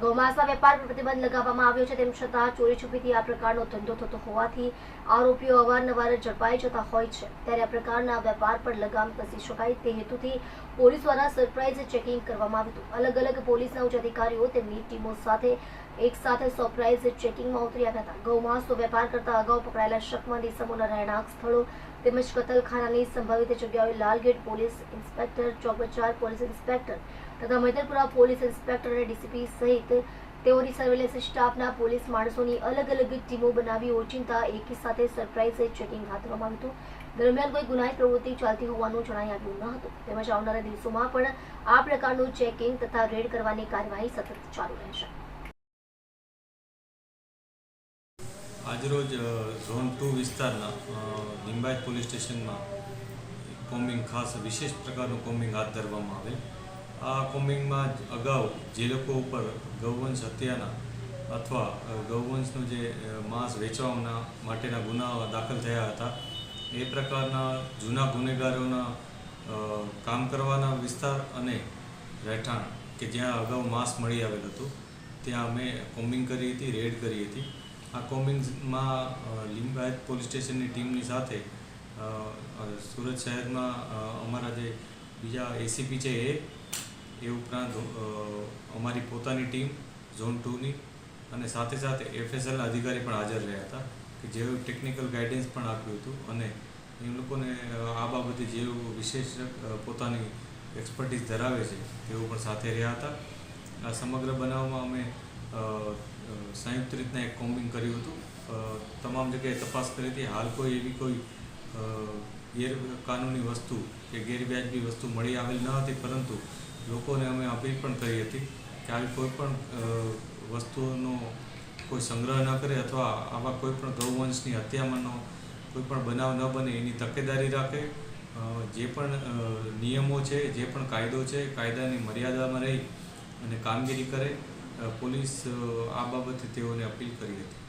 ગૌમાંસના વેપાર પર પ્રતિબંધ લગાવવામાં આવ્યો છે તેમ છતાં ચોરી છુપીથી આ પ્રકારનો ધંધો થતો હોવાથી આરોપીઓ અવારનવાર ઝડપાઈ જતા હોય છે. ત્યારે આ પ્રકારના વેપાર પર લગામ કસી શકાય તે હેતુથી પોલીસ દ્વારા સરપ્રાઇઝ ચેકિંગ કરવામાં આવ્યું હતું. અલગ અલગ પોલીસના ઉચ્ચ અધિકારીઓ તેમની ટીમો સાથે એક સાથે સરપ્રાઇઝ ચેકિંગમાં ઉતરી આવ્યા હતા. ગૌમાંસનો વેપાર કરતા અગાઉ પકડાયેલા શકમંદી સમૂહના રહેણાંક સ્થળો તેમજ કતલખાનાની સંભવિત જગ્યાઓએ Lalgate police inspector, Chowkbazar police inspector તથા મૈદરપુરા પોલીસ ઇન્સ્પેક્ટર અને ડીસીપી સહિત તેઓની સર્વેલન્સ સ્ટાફના પોલીસ માણસોની અલગ અલગ ટીમો બનાવી ઓચિંતા એકી સાથે સરપ્રાઇઝ ચેકિંગ હાથ ધરવામાં આવ્યું દરમિયાન કોઈ ગુનાહિત પ્રવૃત્તિ ચાલતી હોવાનું જણાઈ આવ્યું ન હતું. તેમજ આવનારા દિવસોમાં પણ આ પ્રકારનું ચેકિંગ તથા રેડ કરવાની કાર્યવાહી સતત ચાલુ રહેશે. આજરોજ ઝોન ટુ વિસ્તારના લિંબાયત પોલીસ સ્ટેશનમાં કોમ્બિંગ ખાસ વિશેષ પ્રકારનું કોમ્બિંગ હાથ ધરવામાં આવેલ આ કોમ્બિંગમાં અગાઉ જે લોકો ઉપર ગૌવંશ હત્યાના અથવા ગૌવંશનું જે માંસ વેચવાના માટેના ગુનાઓ દાખલ થયા હતા, એ પ્રકારના જૂના ગુનેગારોના કામ કરવાના વિસ્તાર અને રહેઠાણ કે જ્યાં અગાઉ માંસ મળી આવેલ હતું, ત્યાં અમે કોમ્બિંગ કરી હતી, રેડ કરી હતી. આ કોમ્બિંગમાં લિંબાયત પોલીસ સ્ટેશનની ટીમની સાથે સુરત શહેરમાં અમારા જે બીજા એસીપી છે એ એ ઉપરાંત અમારી પોતાની ટીમ ઝોન ટુની અને સાથે સાથે એફએસએલના અધિકારી પણ હાજર રહ્યા હતા કે જેવું ટેકનિકલ ગાઈડન્સ પણ આપ્યું હતું અને એ લોકોને આ બાબતે જેવું વિશેષ પોતાની એક્સપર્ટીઝ ધરાવે છે તેઓ પણ સાથે રહ્યા હતા. આ સમગ્ર બનાવમાં અમે સંયુક્ત રીતના એક કોમ્બિંગ કર્યું હતું. તમામ જગ્યાએ તપાસ કરી હતી. હાલ કોઈ એવી કોઈ ગેરકાનૂની વસ્તુ કે ગેરવ્યાજબી વસ્તુ મળી આવેલ ન હતી, પરંતુ લોકોને અમે અપીલ પણ કરી હતી કે આવી કોઈ પણ વસ્તુઓનો કોઈ સંગ્રહ ન કરે અથવા આવા કોઈ પણ ગૌવંશની હત્યામાંનો કોઈ પણ બનાવ ન બને, એની તકેદારી રાખે. જે પણ નિયમો છે, જે પણ કાયદો છે, કાયદાની મર્યાદામાં રહી અને કામગીરી કરે પોલીસ આ બાબતે તેઓને અપીલ કરી હતી.